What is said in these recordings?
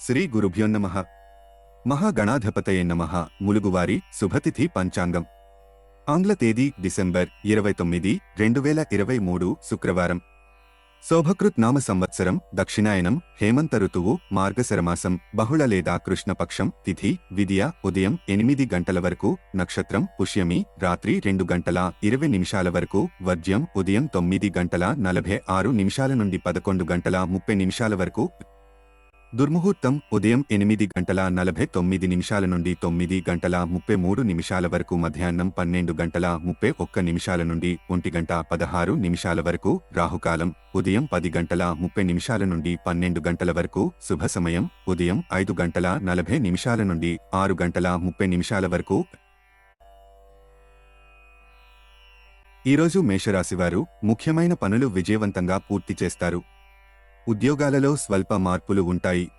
శ్రీ గురుభ్యోన్నమ మహాగణాధిపతయ నమ. ములుగువారి శుభతిథి పంచాంగం. ఆంగ్ల తేదీ డిసెంబర్ ఇరవై తొమ్మిది రెండు వేల ఇరవై మూడు శుక్రవారం. శోభకృత్ నామ సంవత్సరం దక్షిణాయనం హేమంత ఋతువు మార్గశరమాసం బహుళ లేదా కృష్ణపక్షం తిథి విద్య ఉదయం ఎనిమిది గంటల వరకు నక్షత్రం పుష్యమి రాత్రి రెండు గంటల ఇరవై నిమిషాల వరకు వర్జ్యం ఉదయం తొమ్మిది గంటల నలభై ఆరు నిమిషాల నుండి పదకొండు గంటల ముప్పై నిమిషాల వరకు దుర్ముహూర్తం ఉదయం ఎనిమిది గంటల నలభై తొమ్మిది నిమిషాల నుండి తొమ్మిది గంటల ముప్పై మూడు నిమిషాల వరకు మధ్యాహ్నం పన్నెండు గంటల ముప్పై ఒక్క నిమిషాల నుండి ఒంటి గంట పదహారు నిమిషాల వరకు రాహుకాలం ఉదయం పది గంటల ముప్పై నిమిషాల నుండి పన్నెండు గంటల వరకు శుభ సమయం ఉదయం ఐదు గంటల నలభై నిమిషాల నుండి ఆరు గంటల ముప్పై నిమిషాల వరకు. ఈరోజు మేషరాశివారు ముఖ్యమైన పనులు విజయవంతంగా పూర్తి చేస్తారు. ఉద్యోగాలలో స్వల్ప మార్పులు ఉంటాయి.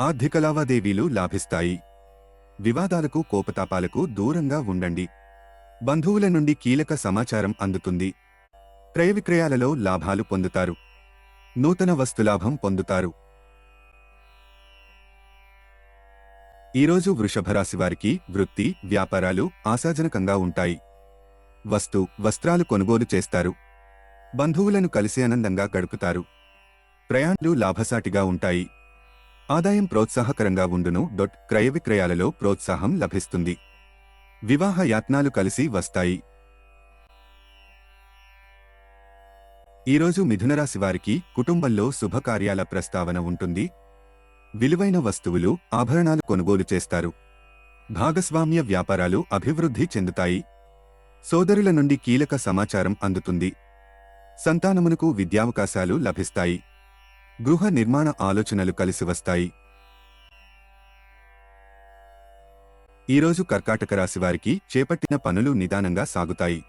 ఆర్థిక లావాదేవీలు లాభిస్తాయి. వివాదాలకు కోపతాపాలకు దూరంగా ఉండండి. బంధువుల నుండి కీలక సమాచారం అందుతుంది. క్రయ విక్రయాలలో లాభాలు పొందుతారు. నూతన వస్తులాభం పొందుతారు. ఈరోజు వృషభ వారికి వృత్తి వ్యాపారాలు ఆశాజనకంగా ఉంటాయి. వస్తు వస్త్రాలు కొనుగోలు చేస్తారు. బంధువులను కలిసి ఆనందంగా గడుపుతారు. ప్రయాణాలు లాభసాటిగా ఉంటాయి. ఆదాయం ప్రోత్సాహకరంగా ఉండును. డొట్ క్రయ విక్రయాలలో ప్రోత్సాహం లభిస్తుంది. వివాహ యాత్నాలు కలిసి వస్తాయి. ఈరోజు మిథునరాశి వారికి కుటుంబంలో శుభకార్యాల ప్రస్తావన ఉంటుంది. విలువైన వస్తువులు ఆభరణాలు కొనుగోలు చేస్తారు. భాగస్వామ్య వ్యాపారాలు అభివృద్ధి చెందుతాయి. సోదరుల నుండి కీలక సమాచారం అందుతుంది. సంతానమునకు విద్యావకాశాలు లభిస్తాయి. గృహ నిర్మాణ ఆలోచనలు కలిసి వస్తాయి. ఈరోజు కర్కాటక రాశి వారికి చేపట్టిన పనులు నిదానంగా సాగుతాయి.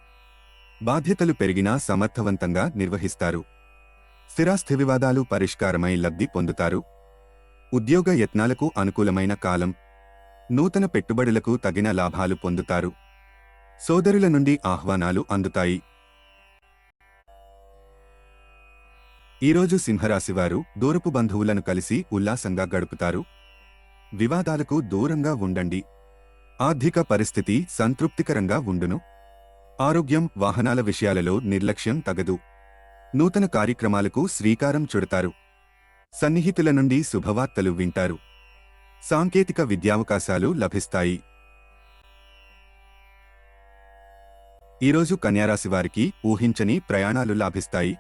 బాధ్యతలు పెరిగినా సమర్థవంతంగా నిర్వహిస్తారు. స్థిరాస్థి వివాదాలు పరిష్కారమై లబ్ధి పొందుతారు. ఉద్యోగ యత్నాలకు అనుకూలమైన కాలం. నూతన పెట్టుబడులకు తగిన లాభాలు పొందుతారు. సోదరుల నుండి ఆహ్వానాలు అందుతాయి. ఈరోజు సింహరాశివారు దూరపు బంధువులను కలిసి ఉల్లాసంగా గడుపుతారు. వివాదాలకు దూరంగా ఉండండి. ఆర్థిక పరిస్థితి సంతృప్తికరంగా ఉండును. ఆరోగ్యం వాహనాల విషయాలలో నిర్లక్ష్యం తగదు. నూతన కార్యక్రమాలకు శ్రీకారం చుడతారు. సన్నిహితుల నుండి శుభవార్తలు వింటారు. సాంకేతిక విద్యావకాశాలు లభిస్తాయి. ఈరోజు కన్యారాశివారికి ఊహించని ప్రయాణాలు లాభిస్తాయి.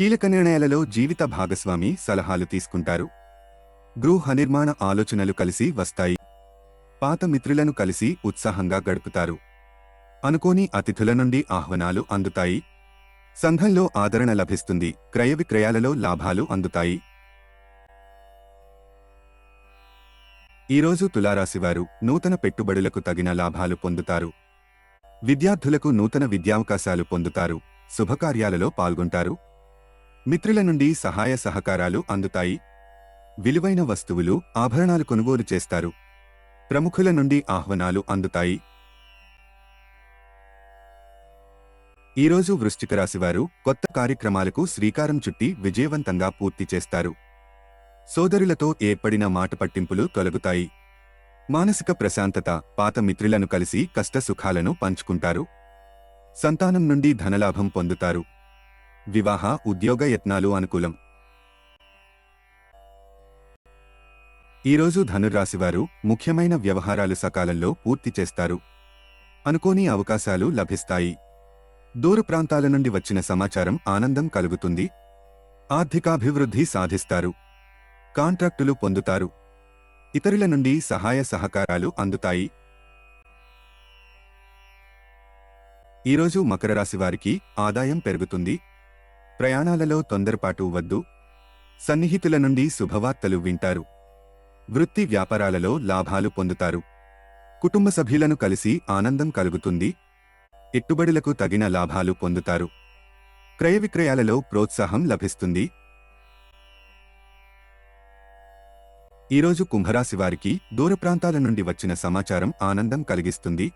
కీలక నిర్ణయాలలో జీవిత భాగస్వామి సలహాలు తీసుకుంటారు. గృహ నిర్మాణ ఆలోచనలు కలిసి వస్తాయి. పాత మిత్రులను కలిసి ఉత్సాహంగా గడుపుతారు. అనుకోని అతిథుల నుండి ఆహ్వానాలు అందుతాయి. సంఘంలో ఆదరణ లభిస్తుంది. క్రయ విక్రయాలలో లాభాలు అందుతాయి. ఈరోజు తులారాశివారు నూతన పెట్టుబడులకు తగిన లాభాలు పొందుతారు. విద్యార్థులకు నూతన విద్యావకాశాలు పొందుతారు. శుభకార్యాలలో పాల్గొంటారు. మిత్రుల నుండి సహాయ సహకారాలు అందుతాయి. విలువైన వస్తువులు ఆభరణాలు కొనుగోలు చేస్తారు. ప్రముఖుల నుండి ఆహ్వానాలు అందుతాయి. ఈరోజు వృశ్చిక రాశివారు కొత్త కార్యక్రమాలకు శ్రీకారం చుట్టి విజయవంతంగా పూర్తి చేస్తారు. సోదరులతో ఏర్పడిన మాట పట్టింపులు తొలగుతాయి. మానసిక ప్రశాంతత పాత మిత్రులను కలిసి కష్టసుఖాలను పంచుకుంటారు. సంతానం నుండి ధనలాభం పొందుతారు. వివాహ ఉద్యోగ యత్నాలు అనుకూలం. ఈరోజు ధనుర్రాశివారు ముఖ్యమైన వ్యవహారాలు సకాలంలో పూర్తి చేస్తారు. అనుకోని అవకాశాలు లభిస్తాయి. దూర ప్రాంతాల నుండి వచ్చిన సమాచారం ఆనందం కలుగుతుంది. ఆర్థికాభివృద్ధి సాధిస్తారు. కాంట్రాక్టులు పొందుతారు. ఇతరుల నుండి సహాయ సహకారాలు అందుతాయి. ఈరోజు మకర రాశి వారికి ఆదాయం పెరుగుతుంది. ప్రయాణాలలో తొందరపాటు వద్దు. సన్నిహితుల నుండి శుభవార్తలు వింటారు. వృత్తి వ్యాపారాలలో లాభాలు పొందుతారు. కుటుంబ సభ్యులను కలిసి ఆనందం కలుగుతుంది. ఎట్టుబడులకు తగిన లాభాలు పొందుతారు. క్రయ విక్రయాలలో ప్రోత్సాహం లభిస్తుంది. ఈరోజు కుంభరాశి వారికి దూర ప్రాంతాల నుండి వచ్చిన సమాచారం ఆనందం కలిగిస్తుంది.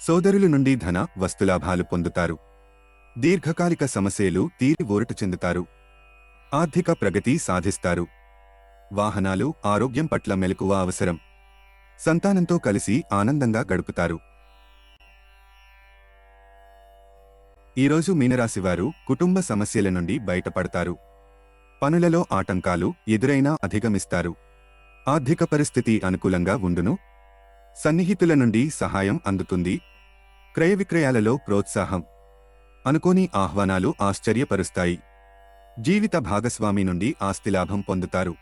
సోదరుల నుండి ధన వస్తులాభాలు పొందుతారు. దీర్ఘకాలిక సమస్యలు తీరి ఊరట చెందుతారు. ఆర్థిక ప్రగతి సాధిస్తారు. వాహనాలు ఆరోగ్యం పట్ల మెలకువ అవసరం. సంతానంతో కలిసి ఆనందంగా గడుపుతారు. ఈరోజు మీనరాశివారు కుటుంబ సమస్యల నుండి బయటపడతారు. పనులలో ఆటంకాలు ఎదురైనా అధిగమిస్తారు. ఆర్థిక పరిస్థితి అనుకూలంగా ఉండును. సన్నిహితుల నుండి సహాయం అందుతుంది. క్రయ విక్రయాలలో ప్రోత్సాహం. అనుకోని ఆహ్వానాలు ఆశ్చర్యపరుస్తాయి. జీవిత భాగస్వామి నుండి ఆస్తి లాభం పొందుతారు.